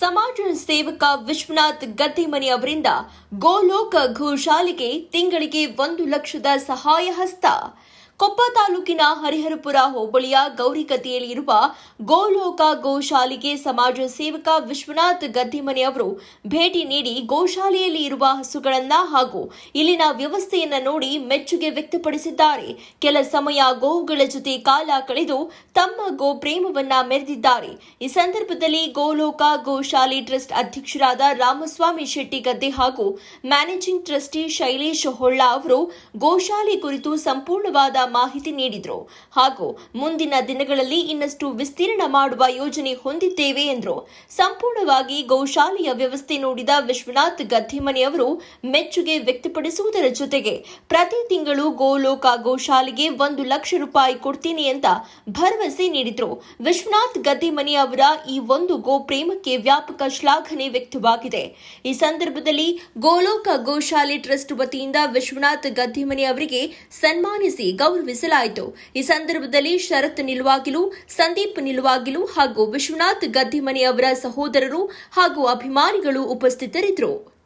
ಸಮಾಜ ಸೇವಕ ವಿಶ್ವನಾಥ್ ಗದ್ದಿಮನಿ ಅವರಿಂದ ಗೋಲೋಕ ಘೋಷಾಲಿಗೆ ತಿಂಗಳಿಗೆ ಒಂದು ಲಕ್ಷದ ಸಹಾಯ ಹಸ್ತ ಕೊಪ್ಪ ತಾಲೂಕಿನ ಹರಿಹರಪುರ ಹೋಬಳಿಯ ಗೌರಿಗದ್ದೆಯಲ್ಲಿರುವ ಗೋಲೋಕ ಗೋಶಾಲೆಗೆ ಸಮಾಜ ಸೇವಕ ವಿಶ್ವನಾಥ್ ಗದ್ದಿಮನೆ ಅವರು ಭೇಟಿ ನೀಡಿ ಗೋಶಾಲೆಯಲ್ಲಿ ಇರುವ ಹಸುಗಳನ್ನ ಹಾಗೂ ಇಲ್ಲಿನ ವ್ಯವಸ್ಥೆಯನ್ನ ನೋಡಿ ಮೆಚ್ಚುಗೆ ವ್ಯಕ್ತಪಡಿಸಿದ್ದಾರೆ. ಕೆಲ ಸಮಯ ಗೋವುಗಳ ಜೊತೆ ಕಾಲ ಕಳೆದು ತಮ್ಮ ಗೋ ಪ್ರೇಮವನ್ನ ಮೆರೆದಿದ್ದಾರೆ. ಈ ಸಂದರ್ಭದಲ್ಲಿ ಗೋಲೋಕ ಗೋಶಾಲೆ ಟ್ರಸ್ಟ್ ಅಧ್ಯಕ್ಷರಾದ ರಾಮಸ್ವಾಮಿ ಶೆಟ್ಟಿ ಗದ್ದೆ ಹಾಗೂ ಮ್ಯಾನೇಜಿಂಗ್ ಟ್ರಸ್ಟಿ ಶೈಲೇಶ್ ಹೊಳ್ಳ ಅವರು ಗೋಶಾಲೆ ಕುರಿತು ಸಂಪೂರ್ಣವಾದ ಮಾಹಿತಿ ನೀಡಿದರು. ಹಾಗೂ ಮುಂದಿನ ದಿನಗಳಲ್ಲಿ ಇನ್ನಷ್ಟು ವಿಸ್ತೀರ್ಣ ಮಾಡುವ ಯೋಜನೆ ಹೊಂದಿದ್ದೇವೆ ಎಂದರು. ಸಂಪೂರ್ಣವಾಗಿ ಗೋಶಾಲೆಯ ವ್ಯವಸ್ಥೆ ನೋಡಿದ ವಿಶ್ವನಾಥ್ ಗದ್ದಿಮನಿ ಅವರು ಮೆಚ್ಚುಗೆ ವ್ಯಕ್ತಪಡಿಸುವುದರ ಜೊತೆಗೆ ಪ್ರತಿ ತಿಂಗಳು ಗೋಲೋಕ ಗೋಶಾಲೆಗೆ ಒಂದು ಲಕ್ಷ ರೂಪಾಯಿ ಕೊಡ್ತೀನಿ ಅಂತ ಭರವಸೆ ನೀಡಿದ್ರು. ವಿಶ್ವನಾಥ್ ಗದ್ದಿಮನಿ ಅವರ ಈ ಒಂದು ಗೋ ಪ್ರೇಮಕ್ಕೆ ವ್ಯಾಪಕ ಶ್ಲಾಘನೆ ವ್ಯಕ್ತವಾಗಿದೆ. ಈ ಸಂದರ್ಭದಲ್ಲಿ ಗೋಲೋಕ ಗೋಶಾಲೆ ಟ್ರಸ್ಟ್ ವತಿಯಿಂದ ವಿಶ್ವನಾಥ್ ಗದ್ದಿಮನಿ ಅವರಿಗೆ ಸನ್ಮಾನಿಸಿ ಗೌರವಿಸಲಾಯಿತು ಈ ಸಂದರ್ಭದಲ್ಲಿ ಶರತ್ ನಿಲುವಾಗಿಲು, ಸಂದೀಪ್ ನಿಲುವಾಗಿಲು ಹಾಗೂ ವಿಶ್ವನಾಥ್ ಗದ್ದಿಮನಿ ಅವರ ಸಹೋದರರು ಹಾಗೂ ಅಭಿಮಾನಿಗಳು ಉಪಸ್ಥಿತರಿದ್ದರು.